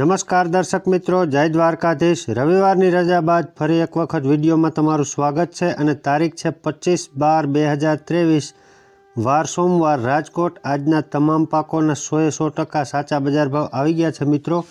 નમસ્કાર દર્શક મિત્રો, જય દ્વારકાધીશ. રવિવારની રજા બાદ ફરી એક વખત વિડીયોમાં તમારું સ્વાગત છે અને તારીખ છે પચીસ બાર બે હજાર ત્રેવીસ. વાર સોમવાર રાજકોટ આજના તમામ પાકોના સોએ સો ટકા સાચા બજાર ભાવ આવી ગયા છે મિત્રો.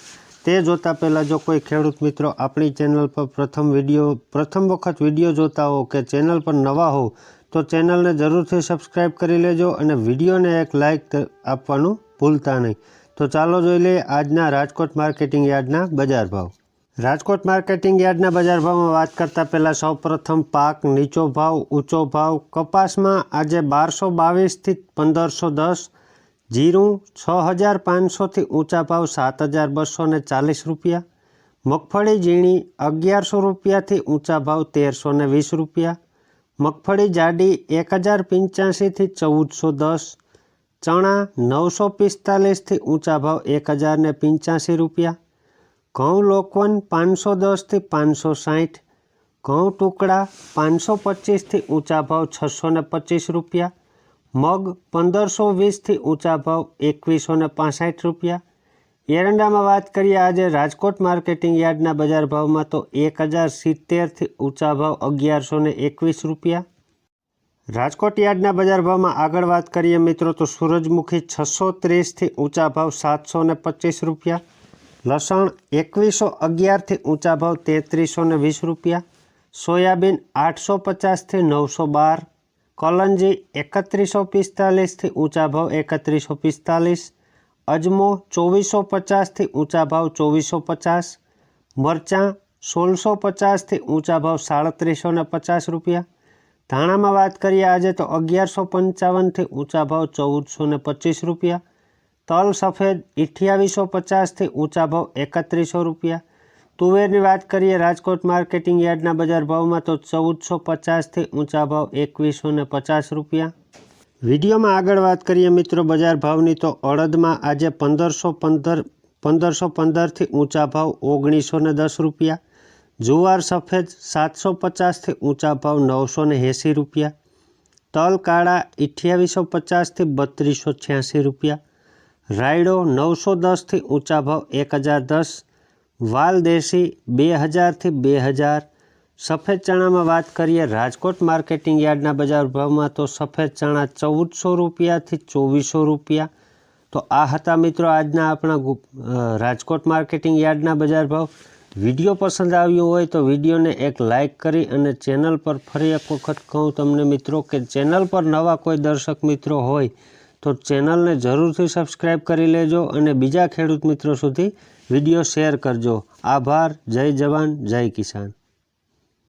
તે જોતાં પહેલાં જો કોઈ ખેડૂત મિત્રો આપણી ચેનલ પર પ્રથમ વીડિયો, પ્રથમ વખત વીડિયો જોતા હો કે ચેનલ પર નવા હો, તો ચેનલને જરૂરથી સબસ્ક્રાઈબ કરી લેજો અને વિડીયોને એક લાઇક આપવાનું ભૂલતા નહીં. તો ચાલો જોઈ લઈએ આજના રાજકોટ માર્કેટિંગ યાર્ડના બજાર ભાવ. રાજકોટ માર્કેટિંગ યાર્ડના બજાર ભાવમાં વાત કરતાં પહેલાં સૌપ્રથમ પાક નીચો ભાવ, ઊંચો ભાવ. કપાસમાં આજે બારસો બાવીસથી પંદરસો દસ, જીરું છ હજાર પાંચસોથી ઊંચા ભાવ સાત હજાર બસો ને ચાલીસ રૂપિયા, મગફળી ઝીણી અગિયારસો રૂપિયાથી ઊંચા ભાવ તેરસો વીસ રૂપિયા, મગફળી જાડી એક હજાર પંચ્યાસીથી ચૌદસો દસ ચણા નવસો પિસ્તાલીસથી ઊંચા ભાવ એક હજારને પંચ્યાસી રૂપિયા. ઘઉં લોકવન પાંચસો દસથી પાંચસો સાઠ. ઘઉં ટુકડા પાંચસો પચીસથી ઊંચા ભાવ છસો ને પચીસ રૂપિયા. મગ પંદરસો વીસથી ઊંચા ભાવ એકવીસો ને પાસઠ રૂપિયા. એરંડામાં વાત કરીએ આજે રાજકોટ માર્કેટિંગ યાર્ડના બજાર ભાવમાં તો એક હજાર સિત્તેરથી ઊંચા ભાવ અગિયારસો ને એકવીસ રૂપિયા. રાજકોટ યાર્ડના બજાર ભાવમાં આગળ વાત કરીએ મિત્રો તો સૂરજમુખી છસો ત્રીસથી ઊંચા ભાવ સાતસો ને પચીસ રૂપિયા. લસણ એકવીસો અગિયારથી ઊંચા ભાવ તેત્રીસો ને વીસ રૂપિયા. સોયાબીન આઠસો પચાસથી નવસો બાર. કલંજી એકત્રીસો પિસ્તાલીસથી ઊંચા ભાવ એકત્રીસો પિસ્તાલીસ. અજમો ચોવીસો પચાસથી ઊંચા ભાવ ચોવીસો પચાસ. મરચાં સોળસો પચાસથી ઊંચા ભાવ સાડત્રીસો ને પચાસ રૂપિયા. ધાણામાં વાત કરીએ આજે તો અગિયારસો પંચાવનથી ઊંચા ભાવ ચૌદસો ને પચીસ રૂપિયા. તલ સફેદ અઠ્યાવીસો પચાસથી ઊંચા ભાવ એકત્રીસો રૂપિયા. તુવેરની વાત કરીએ રાજકોટ માર્કેટિંગ યાર્ડના બજાર ભાવમાં તો ચૌદસો પચાસથી ઊંચા ભાવ એકવીસો ને પચાસ રૂપિયા. વિડીયોમાં આગળ વાત કરીએ મિત્રો બજાર ભાવની તો અડદમાં આજે પંદરસો પંદર, પંદરસો પંદરથી ઊંચા ભાવ ઓગણીસો ને દસ રૂપિયા. જુવાર સફેદ સાતસો પચાસથી ઊંચા ભાવ નવસો ને એંસી રૂપિયા, તલ કાળા અઠ્યાવીસો પચાસથી બત્રીસો છ્યાસી રૂપિયા, રાયડો નવસો દસથી ઊંચા ભાવ એક હજાર દસ, વાલ દેશી બે હજારથી બે હજાર, સફેદ ચણામાં વાત કરીએ રાજકોટ માર્કેટિંગ યાર્ડના બજાર ભાવમાં તો સફેદ ચણા ચૌદસો રૂપિયાથી ચોવીસો રૂપિયા. તો આ હતા મિત્રો આજના આપણા રાજકોટ માર્કેટિંગ યાર્ડના બજાર ભાવ. વીડિયો પસંદ આવ્યો હોય તો વિડીયોને એક લાઇક કરી અને ચેનલ પર ફરી એક વખત કહું તમને મિત્રો કે ચેનલ પર નવા કોઈ દર્શક મિત્રો હોય તો ચેનલને જરૂરથી સબસ્ક્રાઈબ કરી લેજો અને બીજા ખેડૂત મિત્રો સુધી વીડિયો શેર કરજો. આભાર. જય જવાન. જય કિસાન.